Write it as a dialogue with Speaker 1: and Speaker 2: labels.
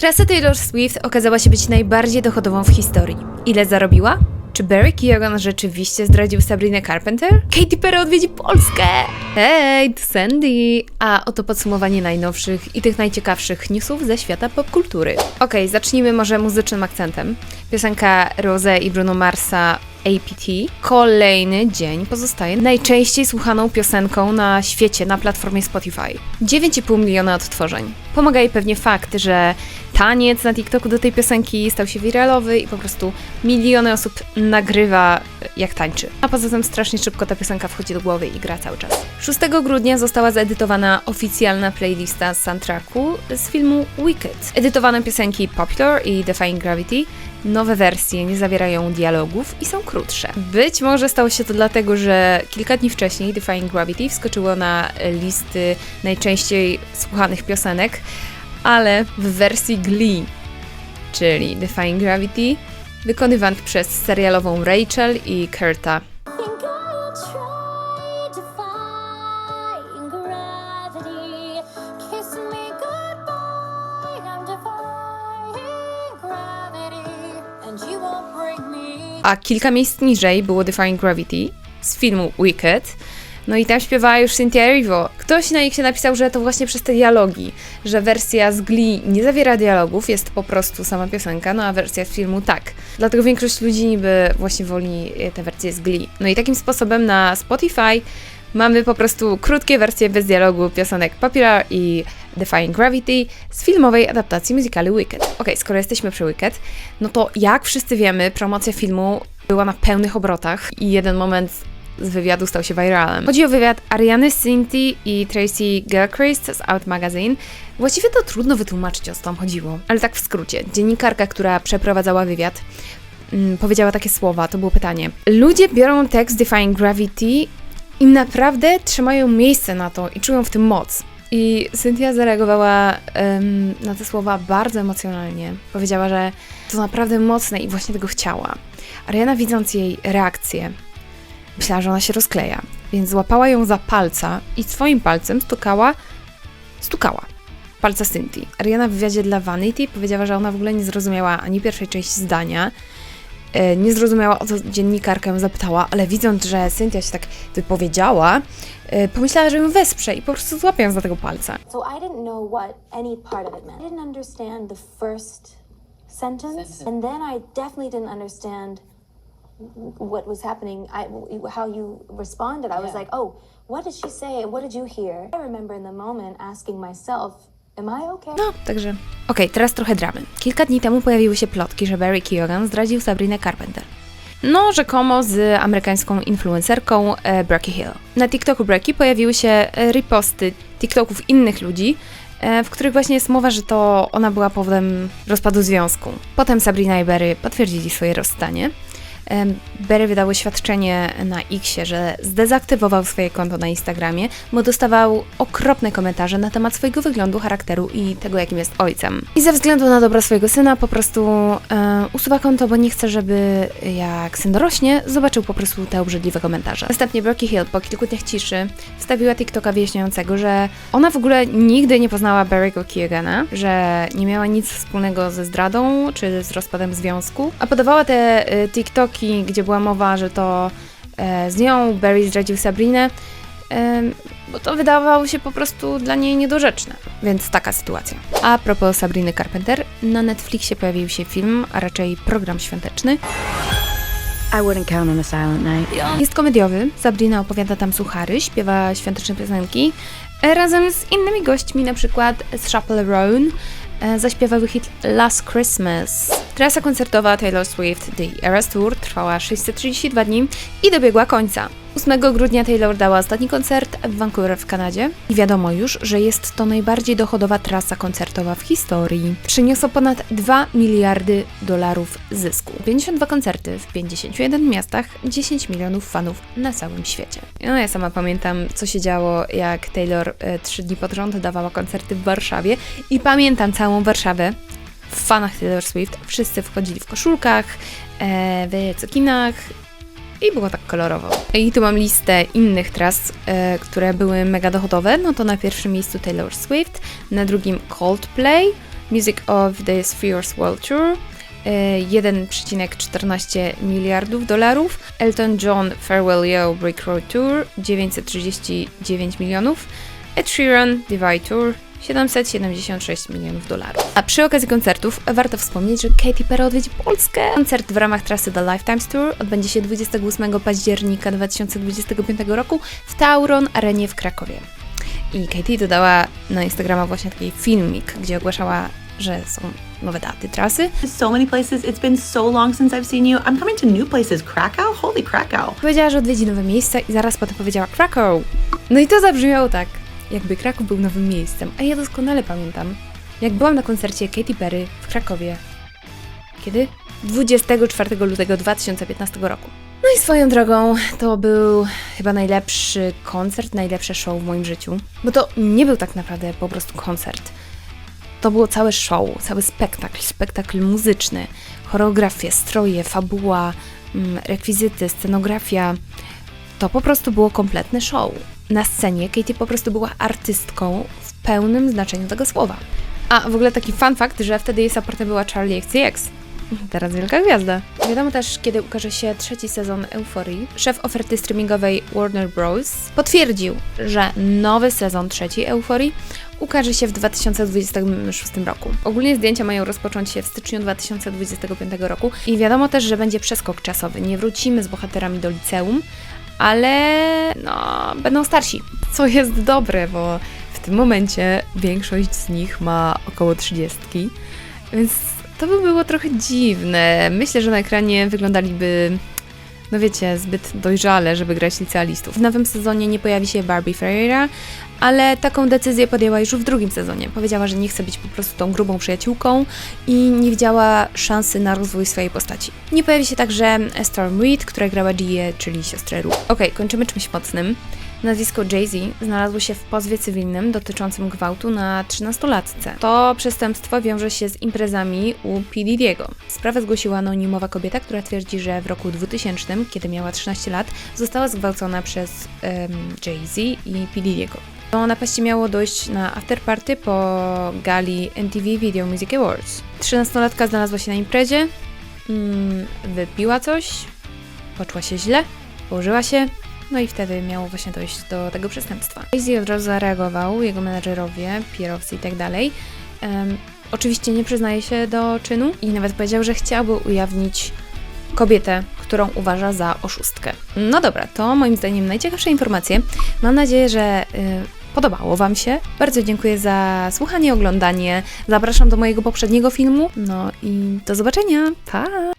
Speaker 1: Trasa Taylor Swift okazała się być najbardziej dochodową w historii. Ile zarobiła? Czy Barry Keoghan rzeczywiście zdradził Sabrina Carpenter? Katy Perry odwiedzi Polskę! Hej, to Sandy! A oto podsumowanie najnowszych i tych najciekawszych newsów ze świata popkultury. Okej, zacznijmy może muzycznym akcentem. Piosenka Rose i Bruno Marsa APT. Kolejny dzień pozostaje najczęściej słuchaną piosenką na świecie na platformie Spotify. 9,5 miliona odtworzeń. Pomaga jej pewnie fakt, że taniec na TikToku do tej piosenki stał się wiralowy i po prostu miliony osób nagrywa jak tańczy. A poza tym strasznie szybko ta piosenka wchodzi do głowy i gra cały czas. 6 grudnia została zedytowana oficjalna playlista soundtracku z filmu Wicked. Edytowane piosenki Popular i Defying Gravity Nowe wersje nie zawierają dialogów i są krótsze. Być może stało się to dlatego, że kilka dni wcześniej Defying Gravity wskoczyło na listy najczęściej słuchanych piosenek, ale w wersji Glee, czyli Defying Gravity, wykonywany przez serialową Rachel i Kurta. A kilka miejsc niżej było Defying Gravity z filmu Wicked. No i tam śpiewała już Cynthia Erivo. Ktoś na X napisał, że to właśnie przez te dialogi, że wersja z Glee nie zawiera dialogów, jest po prostu sama piosenka, no a wersja z filmu tak. Dlatego większość ludzi niby właśnie woli e, tę wersję z Glee. No i takim sposobem na Spotify mamy po prostu krótkie wersje bez dialogu piosenek Popular i Defying Gravity z filmowej adaptacji muzykalu Wicked. Okej, skoro jesteśmy przy Wicked, no to jak wszyscy wiemy, promocja filmu była na pełnych obrotach i jeden moment z wywiadu stał się viralem. Chodzi o wywiad Ariany Cinti i Tracy Gilchrist z Out Magazine. Właściwie to trudno wytłumaczyć, o co tam chodziło, ale tak w skrócie. Dziennikarka, która przeprowadzała wywiad, mm, powiedziała takie słowa, to było pytanie. Ludzie biorą tekst Defying Gravity i naprawdę trzymają miejsce na to i czują w tym moc. I Cynthia zareagowała na te słowa bardzo emocjonalnie. Powiedziała, że to naprawdę mocne i właśnie tego chciała. Ariana, widząc jej reakcję, myślała, że ona się rozkleja, więc złapała ją za palca i swoim palcem stukała, stukała palca Cynthii. Ariana w wywiadzie dla Vanity powiedziała, że ona w ogóle nie zrozumiała ani pierwszej części zdania, e, nie zrozumiała o co dziennikarka ją zapytała, ale widząc, że Cynthia się tak wypowiedziała, e, pomyślała, że ją wesprze i po prostu złapie ją za tego palca.
Speaker 2: So I didn't know what any part of it meant. I didn't understand the first sentence, and then I definitely didn't understand what was happening. I, how you responded. I was like, oh, what did she say? What did you hear? I remember in the moment asking myself, am I okay?
Speaker 1: No, także... Okej, teraz trochę dramy. Kilka dni temu pojawiły się plotki, że Barry Keoghan zdradził Sabrinę Carpenter. No, rzekomo z amerykańską influencerką e, Bracky Hill. Na TikToku Bracky pojawiły się e, reposty TikToków innych ludzi, e, w których właśnie jest mowa, że to ona była powodem rozpadu związku. Potem Sabrina i Barry potwierdzili swoje rozstanie. Barry wydał oświadczenie na Xie, że zdezaktywował swoje konto na Instagramie, bo dostawał okropne komentarze na temat swojego wyglądu, charakteru i tego, jakim jest ojcem. I ze względu na dobro swojego syna po prostu e, usuwa konto, bo nie chce, żeby jak syn dorośnie, zobaczył po prostu te obrzydliwe komentarze. Następnie Brocky Hill po kilku dniach ciszy wstawiła TikToka wyjaśniającego, że ona w ogóle nigdy nie poznała Barry'ego Keogana, że nie miała nic wspólnego ze zdradą czy z rozpadem związku, a podawała te e, TikToki, gdzie była mowa, że to e, z nią Barry zdradził Sabrinę, bo to wydawało się po prostu dla niej niedorzeczne. Więc taka sytuacja. A propos Sabriny Carpenter, na Netflixie pojawił się film, a raczej program świąteczny. Jest komediowy, Sabrina opowiada tam suchary, śpiewa świąteczne piosenki, e, razem z innymi gośćmi, na przykład z Chappell Roan, zaśpiewały hit Last Christmas. Trasa koncertowa Taylor Swift The Eras Tour trwała 632 dni i dobiegła końca. 8 grudnia Taylor dała ostatni koncert w Vancouver w Kanadzie i wiadomo już, że jest to najbardziej dochodowa trasa koncertowa w historii. Przyniosło ponad 2 miliardy dolarów zysku. 52 koncerty w 51 miastach, 10 milionów fanów na całym świecie. No ja sama pamiętam, co się działo, jak Taylor e, 3 dni pod rząd dawała koncerty w Warszawie i pamiętam całą Warszawę w fanach Taylor Swift. Wszyscy wchodzili w koszulkach, e, w cekinach i było tak kolorowo. I tu mam listę innych tras, e, które były mega dochodowe. No to na pierwszym miejscu Taylor Swift, na drugim Coldplay, Music of this Fierce World Tour e, 1,14 miliardów dolarów. Elton John Farewell Yo Brick Road Tour 939 milionów. Ed Sheeran Divide Tour 776 milionów dolarów. A przy okazji koncertów warto wspomnieć, że Katy Perry odwiedzi Polskę. Koncert w ramach trasy The Lifetimes Tour odbędzie się 28 października 2025 roku w Tauron Arenie w Krakowie. I Katy dodała na Instagrama właśnie taki filmik, gdzie ogłaszała, że są nowe daty trasy.
Speaker 3: so many places. It's been so long since I've seen you. I'm coming to new places. Krakow? Holy Krakow.
Speaker 1: Powiedziała, że odwiedzi nowe miejsca i zaraz potem powiedziała Krakow. No i to zabrzmiało tak, jakby Kraków był nowym miejscem. A ja doskonale pamiętam, jak byłam na koncercie Katy Perry w Krakowie. Kiedy? 24 lutego 2015 roku. No i swoją drogą, to był chyba najlepszy koncert, najlepsze show w moim życiu. Bo to nie był tak naprawdę po prostu koncert. To było całe show, cały spektakl, spektakl muzyczny, choreografie, stroje, fabuła, mm, rekwizyty, scenografia. To po prostu było kompletne show. Na scenie Katie po prostu była artystką w pełnym znaczeniu tego słowa. A w ogóle taki fun fact, że wtedy jej supportem była Charlie XCX. Teraz wielka gwiazda. Wiadomo też, kiedy ukaże się trzeci sezon Euforii. Szef oferty streamingowej Warner Bros. potwierdził, że nowy sezon trzeci Euforii ukaże się w 2026 roku. Ogólnie zdjęcia mają rozpocząć się w styczniu 2025 roku i wiadomo też, że będzie przeskok czasowy. Nie wrócimy z bohaterami do liceum, ale no, będą starsi. Co jest dobre, bo w tym momencie większość z nich ma około 30, więc to by było trochę dziwne. Myślę, że na ekranie wyglądaliby, no wiecie, zbyt dojrzale, żeby grać licealistów. W nowym sezonie nie pojawi się Barbie Ferreira, ale taką decyzję podjęła już w drugim sezonie. Powiedziała, że nie chce być po prostu tą grubą przyjaciółką i nie widziała szansy na rozwój swojej postaci. Nie pojawi się także Storm Reed, która grała Gia, czyli siostrę Ru. Okej, kończymy czymś mocnym. Nazwisko Jay-Z znalazło się w pozwie cywilnym dotyczącym gwałtu na 13-latce. To przestępstwo wiąże się z imprezami u P. Diddy'ego. Sprawę zgłosiła anonimowa kobieta, która twierdzi, że w roku 2000, kiedy miała 13 lat, została zgwałcona przez em, Jay-Z i P. Diddy'ego. Do napaści miało dojść na afterparty po gali MTV Video Music Awards. 13-latka znalazła się na imprezie, mm, wypiła coś, poczuła się źle, położyła się, no i wtedy miało właśnie dojść do tego przestępstwa. Jay-Z od razu zareagował, jego menedżerowie, pierowcy i tak dalej. Oczywiście nie przyznaje się do czynu i nawet powiedział, że chciałby ujawnić kobietę, którą uważa za oszustkę. No dobra, to moim zdaniem najciekawsze informacje. Mam nadzieję, że y, podobało Wam się. Bardzo dziękuję za słuchanie, oglądanie. Zapraszam do mojego poprzedniego filmu. No i do zobaczenia. Pa!